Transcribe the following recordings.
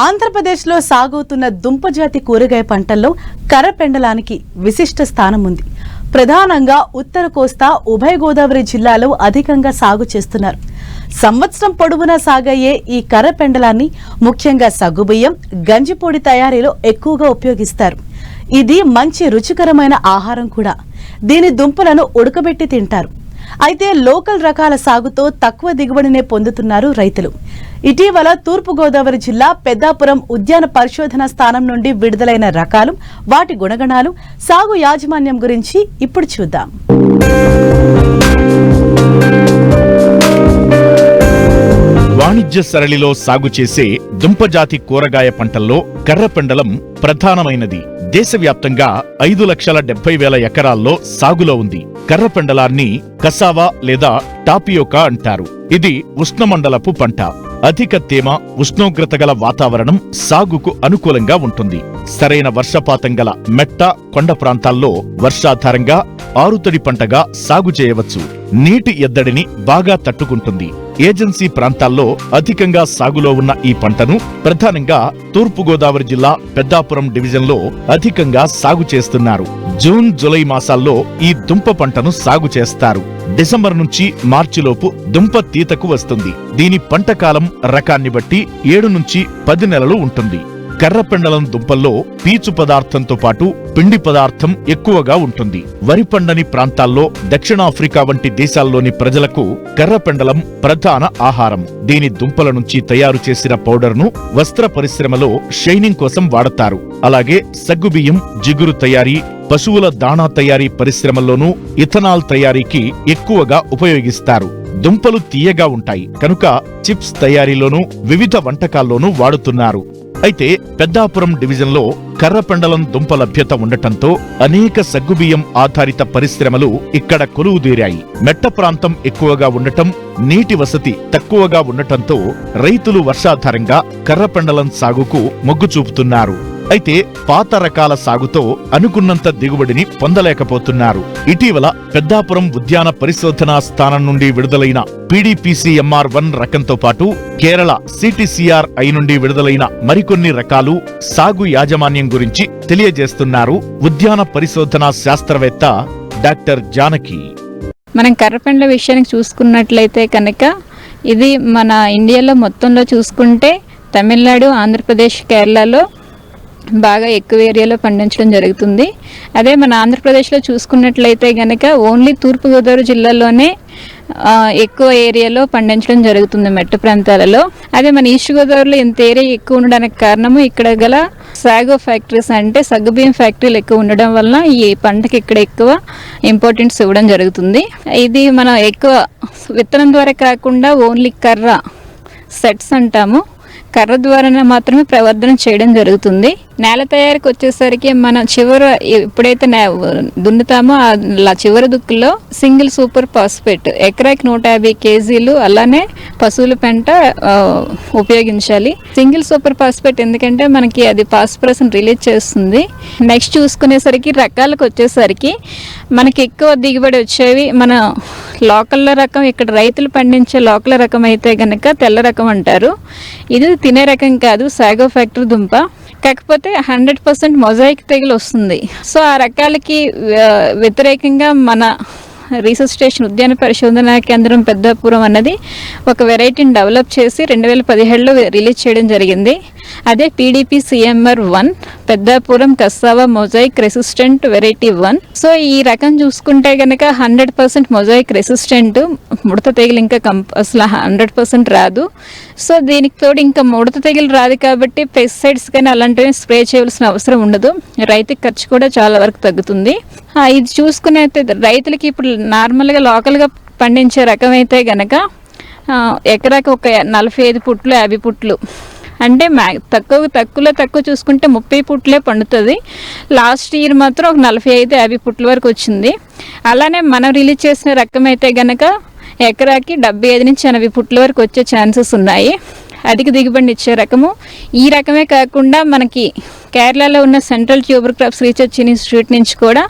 ఆంధ్రప్రదేశ్లో సాగుతున్న దుంపజాతి కూరగాయ పంటల్లో కర్రపెండలానికి విశిష్ట స్థానం ఉంది ప్రధానంగా ఉత్తర కోస్తా ఉభయ గోదావరి జిల్లాలో అధికంగా సాగు చేస్తున్నారు. సంవత్సరం పొడవునా సాగయ్యే ఈ కర్రపెండలాన్ని ముఖ్యంగా సగ్గుబియ్యం గంజిపొడి తయారీలో ఎక్కువగా ఉపయోగిస్తారు. ఇది మంచి రుచికరమైన ఆహారం కూడా. దీని దుంపలను ఉడకబెట్టి తింటారు. అయితే లోకల్ రకాల సాగుతో తక్కువ దిగుబడినే పొందుతున్నారు రైతులు. ఇటీవల తూర్పుగోదావరి జిల్లా పెద్దాపురం ఉద్యాన పరిశోధన స్థానం నుండి విడుదలైన రకాలు వాటి గుణగణాలు సాగు యాజమాన్యం గురించి ఇప్పుడు చూద్దాం. వాణిజ్య సరళిలో సాగు చేసే దుంపజాతి కూరగాయ పంటల్లో కర్రపెండలం ప్రధానమైనది. దేశవ్యాప్తంగా ఐదు లక్షల డెబ్బై వేల ఎకరాల్లో సాగులో ఉంది. కర్రపెండలాన్ని కసావా లేదా టాపియోకా అంటారు. ఇది ఉష్ణమండలపు పంట. అధిక తేమ ఉష్ణోగ్రత గల వాతావరణం సాగుకు అనుకూలంగా ఉంటుంది. సరైన వర్షపాతం గల మెట్ట కొండ ప్రాంతాల్లో వర్షాధారంగా ఆరుతడి పంటగా సాగు చేయవచ్చు. నీటి ఎద్దడిని బాగా తట్టుకుంటుంది. ఏజెన్సీ ప్రాంతాల్లో అధికంగా సాగులో ఉన్న ఈ పంటను ప్రధానంగా తూర్పుగోదావరి జిల్లా పెద్దాపురం డివిజన్లో అధికంగా సాగు చేస్తున్నారు. జూన్ జూలై మాసాల్లో ఈ దుంప పంటను సాగు చేస్తారు. డిసెంబర్ నుంచి మార్చిలోపు దుంప తీతకు వస్తుంది. దీని పంట కాలం రకాన్ని బట్టి ఏడు నుంచి పది నెలలు ఉంటుంది. కర్రపెండలం దుంపల్లో పీచు పదార్థంతో పాటు పిండి పదార్థం ఎక్కువగా ఉంటుంది. వరి పండని ప్రాంతాల్లో దక్షిణాఫ్రికా వంటి దేశాల్లోని ప్రజలకు కర్రపెండలం ప్రధాన ఆహారం. దీని దుంపల నుంచి తయారు చేసిన పౌడర్ను వస్త్ర పరిశ్రమలో షైనింగ్ కోసం వాడతారు. అలాగే సగ్గుబియ్యం జిగురు తయారీ పశువుల దాణా తయారీ పరిశ్రమల్లోనూ ఇథనాల్ తయారీకి ఎక్కువగా ఉపయోగిస్తారు. దుంపలు తీయగా ఉంటాయి. కనుక చిప్స్ తయారీలోనూ వివిధ వంటకాల్లోనూ వాడుతున్నారు. అయితే పెద్దాపురం డివిజన్లో కర్రపెండలం దుంప లభ్యత ఉండటంతో అనేక సగ్గుబియ్యం ఆధారిత పరిశ్రమలు ఇక్కడ కొలువుదీరాయి మెట్ట ప్రాంతం ఎక్కువగా ఉండటం నీటి వసతి తక్కువగా ఉండటంతో రైతులు వర్షాధారంగా కర్రపెండలం సాగుకు మొగ్గు చూపుతున్నారు. అయితే పాత రకాల సాగుతో అనుకున్నంత దిగుబడిని పొందలేకపోతున్నారు. ఇటీవల పెద్దాపురం ఉద్యాన పరిశోధనా స్థానం నుండి విడుదలైన పీడీపీసీఎంఆర్ వన్ రకంతో పాటు కేరళ సిటిసిఆర్ ఐ నుండి విడుదలైన మరికొన్ని రకాలు సాగు యాజమాన్యం గురించి తెలియజేస్తున్నారు ఉద్యాన పరిశోధనా శాస్త్రవేత్త డాక్టర్ జానకి. మనం కర్రపెండ్ల విషయానికి చూసుకున్నట్లయితే కనుక ఇది మన ఇండియాలో మొత్తంలో చూసుకుంటే తమిళనాడు ఆంధ్రప్రదేశ్ కేరళలో బాగా ఎక్కువ ఏరియాలో పండించడం జరుగుతుంది. అదే మన ఆంధ్రప్రదేశ్లో చూసుకున్నట్లయితే కనుక ఓన్లీ తూర్పుగోదావరి జిల్లాలోనే ఎక్కువ ఏరియాలో పండించడం జరుగుతుంది మెట్ట ప్రాంతాలలో. అదే మన ఈస్ట్ గోదావరిలో ఇంత ఏరియా ఎక్కువ ఉండడానికి కారణము ఇక్కడ గల సాగో ఫ్యాక్టరీస్ అంటే సగ్గుబియ్యం ఫ్యాక్టరీలు ఎక్కువ ఉండడం వలన ఈ పంటకి ఇక్కడ ఎక్కువ ఇంపార్టెన్స్ ఇవ్వడం జరుగుతుంది. ఇది మనం ఎక్కువ విత్తనం ద్వారా కాకుండా ఓన్లీ కర్ర సెట్స్ అంటాము. కర్ర ద్వారానే మాత్రమే ప్రవర్ధన చేయడం జరుగుతుంది. నేల తయారీకి వచ్చేసరికి మనం చివర ఎప్పుడైతే నే- దున్నుతామో ఆ చివరి దుక్కులో సింగిల్ సూపర్ ఫాస్ఫేట్ ఎకరాకి నూట యాభై కేజీలు అలానే పశువుల పెంట ఉపయోగించాలి. సింగిల్ సూపర్ ఫాస్ఫేట్ ఎందుకంటే మనకి అది ఫాస్ఫరస్ రిలీజ్ చేస్తుంది. నెక్స్ట్ చూసుకునేసరికి రకాలకు వచ్చేసరికి మనకి ఎక్కువ దిగుబడి వచ్చేవి మన లోకల్ రకం ఇక్కడ రైతులు పండించే లోకల్ రకం అయితే గనక తెల్ల రకం అంటారు. ఇది తినే రకం కాదు సాగో ఫ్యాక్టరీ దుంప. కాకపోతే హండ్రెడ్ పర్సెంట్ మొజాయిక్ తెగులు వస్తుంది. సో ఆ రకాలకి వ్యతిరేకంగా మన రీసెర్చ్ స్టేషన్ ఉద్యాన పరిశోధన కేంద్రం పెద్దపురం అన్నది ఒక వెరైటీని డెవలప్ చేసి రెండు వేల పదిహేడులో రిలీజ్ చేయడం జరిగింది. అదే PDP CMR one Peddapuram cassava mosaic resistant variety one so ఈ రకం చూసుకుంటే కనుక హండ్రెడ్ పర్సెంట్ మొజాయిక్ రెసిస్టెంట్ ముడత తెగులు ఇంకా కంప్ అసలు హండ్రెడ్ పర్సెంట్ రాదు. సో దీనికి తోడు ఇంకా ముడత తెగులు రాదు కాబట్టి పెస్టిసైడ్స్ కానీ అలాంటివి స్ప్రే చేయవలసిన అవసరం ఉండదు. రైతుకి ఖర్చు కూడా చాలా వరకు తగ్గుతుంది. ఇది చూసుకునే రైతులకి ఇప్పుడు నార్మల్గా లోకల్గా పండించే రకం అయితే గనక ఎకరాకి ఒక నలభై ఐదు పుట్లు యాభై పుట్లు అంటే మ్యా తక్కువ తక్కువలో తక్కువ చూసుకుంటే ముప్పై పుట్లే పండుతుంది. లాస్ట్ ఇయర్ మాత్రం ఒక నలభై ఐదు యాభై పుట్ల వరకు వచ్చింది. అలానే మనం రిలీజ్ చేసిన రకం అయితే గనక ఎకరాకి డెబ్బై ఐదు నుంచి ఎనభై పుట్ల వరకు వచ్చే ఛాన్సెస్ ఉన్నాయి. అధిక దిగుబడిని ఇచ్చే రకము. ఈ రకమే కాకుండా మనకి కేరళలో ఉన్న central tuber crops research institute నుంచి కూడా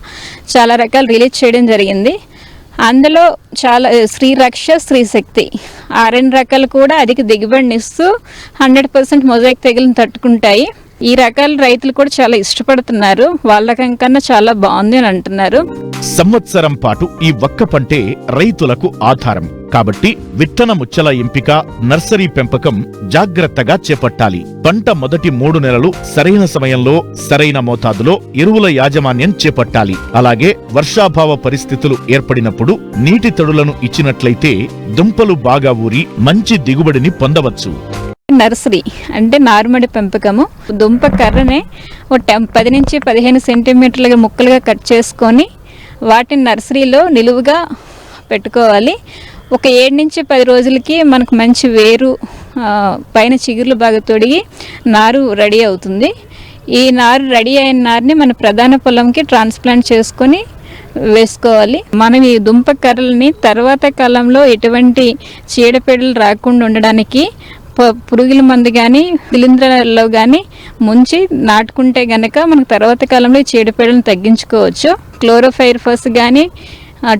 చాలా రకాలు రిలీజ్ చేయడం జరిగింది. అందులో చాలా శ్రీరక్ష శ్రీశక్తి ఆ రెండు రకాలు కూడా అధిక దిగుబడిని ఇస్తూ హండ్రెడ్ పర్సెంట్ మొజాయిక్ తెగులను తట్టుకుంటాయి. ఈ రకాల రైతులు కూడా చాలా ఇష్టపడుతున్నారు. వాళ్ళ కన్నా చాలా బాగుంది అని అంటున్నారు. సంవత్సరం పాటు ఈ ఒక్క పంటే రైతులకు ఆధారం. కాబట్టి విత్తన ముచ్చల ఎంపిక నర్సరీ పెంపకం జాగ్రత్తగా చేపట్టాలి. పంట మొదటి మూడు నెలలు సరైన సమయంలో సరైన మోతాదులో ఎరువుల యాజమాన్యం చేపట్టాలి. అలాగే వర్షాభావ పరిస్థితులు ఏర్పడినప్పుడు నీటి తడులను ఇచ్చినట్లయితే దుంపలు బాగా ఊరి మంచి దిగుబడిని పొందవచ్చు. నర్సరీ అంటే నారుమడి పెంపకము. దుంప కర్రనే ఒక టెం పది నుంచి పదిహేను సెంటీమీటర్లుగా ముక్కలుగా కట్ చేసుకొని వాటిని నర్సరీలో నిలువుగా పెట్టుకోవాలి. ఒక ఏడు నుంచి పది రోజులకి మనకు మంచి వేరు పైన చిగుర్లు బాగా తొడిగి నారు రెడీ అవుతుంది. ఈ నారు రెడీ అయిన నారుని మన ప్రధాన పొలంకి ట్రాన్స్ప్లాంట్ చేసుకొని వేసుకోవాలి. మనం ఈ దుంప కర్రలని తర్వాత కాలంలో ఎటువంటి చీడపీడలు రాకుండా ఉండడానికి పురుగుల మందు కానీ శిలీంధ్రాలలో కానీ ముంచి నాటుకుంటే గనక మనకు తర్వాత కాలంలో ఈ చీడపీడలను తగ్గించుకోవచ్చు. క్లోరోఫైర్ ఫస్ట్ కానీ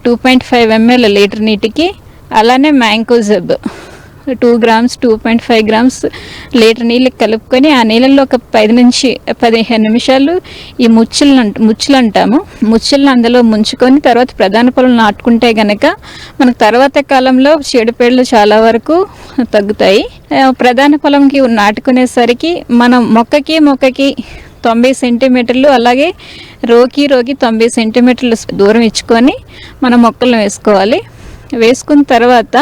two point five ML litre నీటికి అలానే mancozeb two grams two point five grams litre నీళ్ళకి కలుపుకొని ఆ నీళ్ళల్లో ఒక పది నుంచి పదిహేను నిమిషాలు ఈ ముచ్చులను అంట ముచ్చులు అంటాము. ముచ్చులను అందులో ముంచుకొని తర్వాత ప్రధాన పొలం నాటుకుంటే గనక మనకు తర్వాత కాలంలో చెడుపేళ్ళు చాలా వరకు తగ్గుతాయి. ప్రధాన పొలంకి నాటుకునేసరికి మనం మొక్కకి మొక్కకి తొంభై సెంటీమీటర్లు అలాగే రోకి రోకి తొంభై సెంటీమీటర్లు దూరం ఇచ్చుకొని మనం మొక్కలను వేసుకోవాలి. వేసుకున్న తర్వాత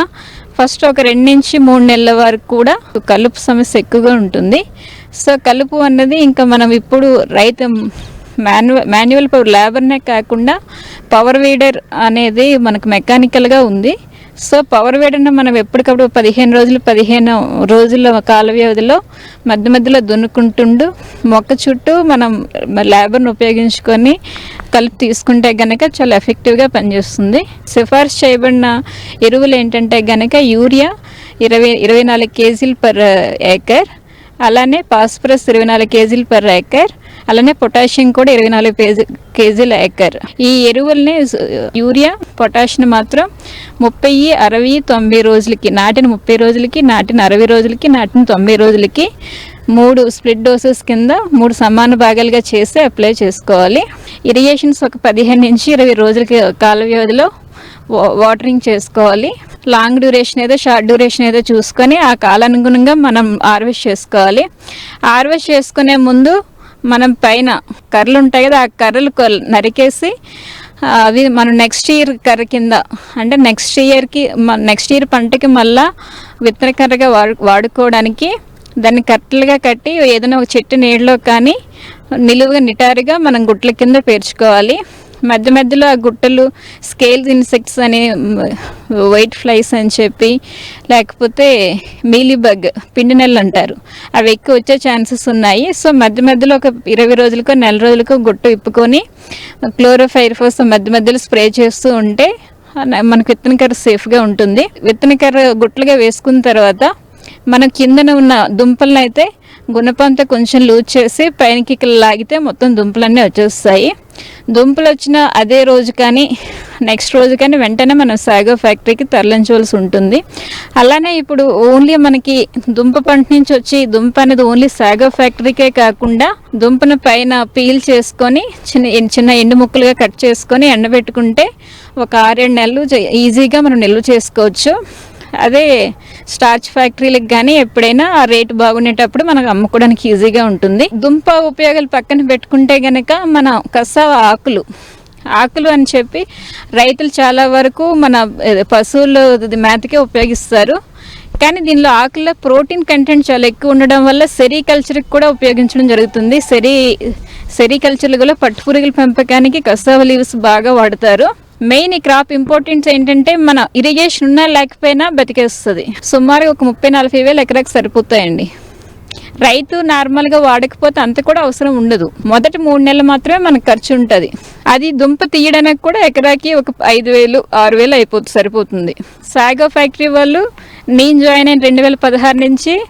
ఫస్ట్ ఒక రెండు నుంచి మూడు నెలల వరకు కూడా కలుపు సమస్య ఎక్కువగా ఉంటుంది. సో కలుపు అన్నది ఇంకా మనం ఇప్పుడు రైతు మాన్యువల్ మాన్యువల్ పవర్ లేబర్నే కాకుండా పవర్ వీడర్ అనేది మనకు మెకానికల్గా ఉంది. సో పవర్ వేడన మనం ఎప్పటికప్పుడు పదిహేను రోజులు పదిహేను రోజుల కాల వ్యవధిలో మధ్య మధ్యలో దున్నుకుంటుండు. మొక్క చుట్టూ మనం లేబర్ను ఉపయోగించుకొని కలిపి తీసుకుంటే గనక చాలా ఎఫెక్టివ్గా పనిచేస్తుంది. సిఫార్సు చేయబడిన ఎరువులు ఏంటంటే గనక యూరియా ఇరవై ఇరవై నాలుగు కేజీలు పర్ uh, ఏకర్ అలానే పాస్పరస్ ఇరవై నాలుగు కేజీలు పర్ ఏకర్ అలానే పొటాషియం కూడా ఇరవై నాలుగు కేజీ కేజీల ఏకర్ ఈ ఎరువుల్ని యూరియా పొటాషియం మాత్రం ముప్పై అరవై తొంభై రోజులకి నాటిన ముప్పై రోజులకి నాటిన అరవై రోజులకి నాటిన తొంభై రోజులకి మూడు స్ప్లిట్ డోసెస్ కింద మూడు సమాన భాగాలుగా చేసి అప్లై చేసుకోవాలి. ఇరిగేషన్స్ ఒక పదిహేను నుంచి ఇరవై రోజులకి కాల వ్యవధిలో వా- వాటరింగ్ చేసుకోవాలి. లాంగ్ డ్యూరేషన్ ఏదో షార్ట్ డ్యూరేషన్ ఏదో చూసుకొని ఆ కాలానుగుణంగా మనం హార్వెస్ట్ చేసుకోవాలి. హార్వెస్ట్ చేసుకునే ముందు మనం పైన కర్రలు ఉంటాయి కదా ఆ కర్రలు నరికేసి అవి మనం నెక్స్ట్ ఇయర్ కర్ర కింద అంటే నెక్స్ట్ ఇయర్కి నెక్స్ట్ ఇయర్ పంటకి మళ్ళా విత్తన కర్రగా వాడు వాడుకోవడానికి దాన్ని కట్టలుగా కట్టి ఏదైనా ఒక చెట్టు నీడలో కానీ నిలువుగా నిటారుగా మనం గుట్ల కింద పేర్చుకోవాలి. మధ్య మధ్యలో ఆ గుట్టలు స్కేల్స్ ఇన్సెక్ట్స్ అని వైట్ ఫ్లైస్ అని చెప్పి లేకపోతే మీలీబగ్ పిండి నెలలు అంటారు. అవి ఎక్కువ వచ్చే ఛాన్సెస్ ఉన్నాయి. సో మధ్య మధ్యలో ఒక ఇరవై రోజులకో నెల రోజులకో గుట్ట ఇప్పుకొని క్లోరోఫైర్ఫోస్ మధ్య మధ్యలో స్ప్రే చేస్తూ ఉంటే మనకు విత్తన కర్ర సేఫ్గా ఉంటుంది. విత్తన కర్ర గుట్లుగా వేసుకున్న తర్వాత మన కిందన ఉన్న దుంపలను అయితే గుణపంత కొంచెం లూజ్ చేసి పైనకి ఇక్కడ లాగితే మొత్తం దుంపలన్నీ వచ్చేస్తాయి. దుంపలు వచ్చిన అదే రోజు కానీ నెక్స్ట్ రోజు కానీ వెంటనే మనం సాగో ఫ్యాక్టరీకి తరలించవలసి ఉంటుంది. అలానే ఇప్పుడు ఓన్లీ మనకి దుంప పంట నుంచి వచ్చి దుంప అనేది ఓన్లీ సాగో ఫ్యాక్టరీకే కాకుండా దుంపను పైన పీల్ చేసుకొని చిన్న చిన్న ఎండు ముక్కలుగా కట్ చేసుకొని ఎండబెట్టుకుంటే ఒక ఆరేడు నెలలు ఈజీగా మనం నిల్వ చేసుకోవచ్చు. అదే స్టార్చ్ ఫ్యాక్టరీలకు కానీ ఎప్పుడైనా ఆ రేటు బాగుండేటప్పుడు మనకు అమ్ముకోవడానికి ఈజీగా ఉంటుంది. దుంప ఉపయోగాలు పక్కన పెట్టుకుంటే గనక మన కసావ ఆకులు ఆకులు అని చెప్పి రైతులు చాలా వరకు మన పశువులు మేతకే ఉపయోగిస్తారు. కానీ దీనిలో ఆకుల్లో ప్రోటీన్ కంటెంట్ చాలా ఎక్కువ ఉండడం వల్ల సెరికల్చర్కి కూడా ఉపయోగించడం జరుగుతుంది. సెరీ సెరికల్చర్లో కూడా పట్టుపురుగుల పెంపకానికి కసావ లీవ్స్ బాగా వాడతారు. మెయిన్ ఈ క్రాప్ ఇంపార్టెన్స్ ఏంటంటే మన ఇరిగేషన్ ఉన్నా లేకపోయినా బతికేస్తుంది. సుమారు ఒక ముప్పై నలభై వేలు ఎకరాకి సరిపోతాయండి. రైతు నార్మల్గా వాడకపోతే అంత కూడా అవసరం ఉండదు. మొదటి మూడు నెలలు మాత్రమే మనకు ఖర్చు ఉంటుంది. అది దుంప తీయడానికి కూడా ఎకరాకి ఒక ఐదు వేలు ఆరు వేలు అయిపోతుంది సరిపోతుంది. సాగో ఫ్యాక్టరీ వాళ్ళు నేను జాయిన్ అయిన రెండు వేల పదహారు నుంచి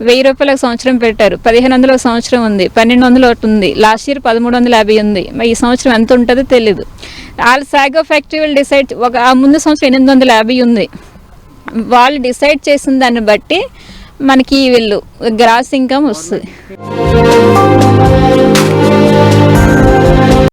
వెయ్యి రూపాయలకు సంవత్సరం పెట్టారు. పదిహేను వందల సంవత్సరం ఉంది. పన్నెండు వందలు ఒకటి ఉంది. లాస్ట్ ఇయర్ పదమూడు వందల యాభై ఉంది. ఈ సంవత్సరం ఎంత ఉంటుందో తెలీదు. వాళ్ళ సాగో ఫ్యాక్టరీ వాళ్ళు డిసైడ్ ఒక ఆ ముందు సంవత్సరం ఎనిమిది వందల యాభై ఉంది. వాళ్ళు డిసైడ్ చేసిన దాన్ని బట్టి మనకి వీళ్ళు గ్రాస్ ఇన్కమ్ వస్తుంది.